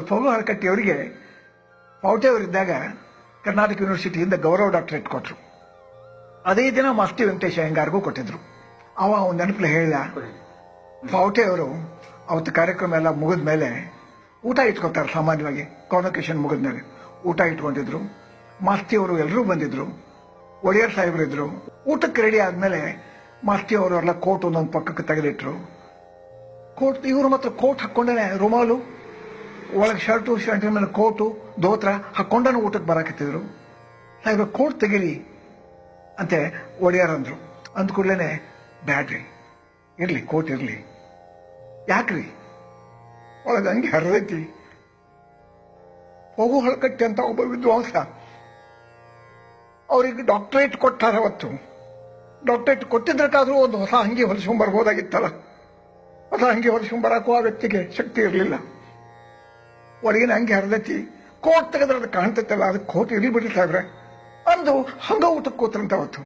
Paul ಪೌಟೆ ಅವರಿದ್ದಾಗ Karnataka ಯೂನಿವರ್ಸಿಟಿಯಿಂದ ಗೌರವ doctorate ಕೊಟ್ಟರು ಅದೇ ದಿನ ಮಾಸ್ತಿ ವೆಂಕಟೇಶ ಅಯ್ಯಂಗಾರ್ಗೂ ಕೊಟ್ಟಿದ್ರು. ಅವ ಒಂದು ನೆನಪಲ್ಲಿ ಹೇಳಿದ ಪೌಟೆಯವರು ಅವತ್ತು ಕಾರ್ಯಕ್ರಮ ಎಲ್ಲ ಮುಗಿದ ಮೇಲೆ ಊಟ ಇಟ್ಕೊತಾರೆ ಸಾಮಾನ್ಯವಾಗಿ ಕಾನ್ವೊಕೇಶನ್ ಮುಗಿದ ಮೇಲೆ. ಊಟ ಇಟ್ಕೊಂಡಿದ್ರು ಮಾಸ್ತಿ ಅವರು ಎಲ್ಲರೂ ಬಂದಿದ್ರು, ಒಡೆಯರ್ ಸಾಹೇಬರು ಇದ್ರು. ಊಟಕ್ಕೆ ರೆಡಿ ಆದ್ಮೇಲೆ ಮಾಸ್ತಿಯವರು ಎಲ್ಲ ಕೋಟ್ ಒಂದೊಂದು ಪಕ್ಕಕ್ಕೆ ತೆಗೆದಿಟ್ರು. ಕೋಟ್ ಇವರು ಮಾತ್ರ ಕೋಟ್ ಹಾಕೊಂಡೇನೆ ರುಮಾಲು. ಒಳಗೆ ಶರ್ಟು ಶರ್ಟಿನ ಮೇಲೆ ಕೋಟು, ದೋತ್ರ ಹಾಕೊಂಡನು ಊಟಕ್ಕೆ ಬರಾಕತ್ತಿದ್ರು. ಸಾಹೇಬ್ರ ಕೋಟ್ ತೆಗೀರಿ ಅಂತೆ ಒಡೆಯಾರಂದ್ರು. ಅಂದ ಕೂಡಲೇ ಬ್ಯಾಡ್ರಿ, ಇರಲಿ, ಕೋಟ್ ಇರಲಿ. ಯಾಕ್ರಿ? ಒಳಗೆ ಹಂಗೆ ಹರಿದೈತಿ. ಹೋಗು ಹಳಕಟ್ಟಿ ಅಂತ ಒಬ್ಬ ವಿದ್ವಾಂಸ. ಅವ್ರಿಗೆ ಡಾಕ್ಟರೇಟ್ ಕೊಟ್ಟಾರ ಅವತ್ತು. ಡಾಕ್ಟರೇಟ್ ಕೊಟ್ಟಿದ್ದಕ್ಕಾದ್ರೂ ಒಂದು ಹೊಸ ಅಂಗಿ ಹೊಲಿಸ್ಕೊಂಡ್ ಬರ್ಬೋದಾಗಿತ್ತಲ್ಲ? ಹೊಸ ಅಂಗಿ ಹೊಲಿಸ್ಕೊಂಡ್ ಬರಕ್ಕೂ ಆ ವ್ಯಕ್ತಿಗೆ ಶಕ್ತಿ ಇರಲಿಲ್ಲ. ಒಳಗಿನ ಹಂಗೆ ಹರಿದೈತಿ ಕೋಟ್ ತೆಗೆದ್ರೆ ಅದು ಕಾಣ್ತೈತಲ್ಲ, ಅದಕ್ಕೆ ಕೋಟ್ ಇರ್ಲಿ ಬಿಡ್ರಿ ಸಾಹೇಬ್ರೆ? ಅಂದು ಹಂಗ ಊಟಕ್ಕೆ ಕೂತ್ರಂತ ಅವತ್ತು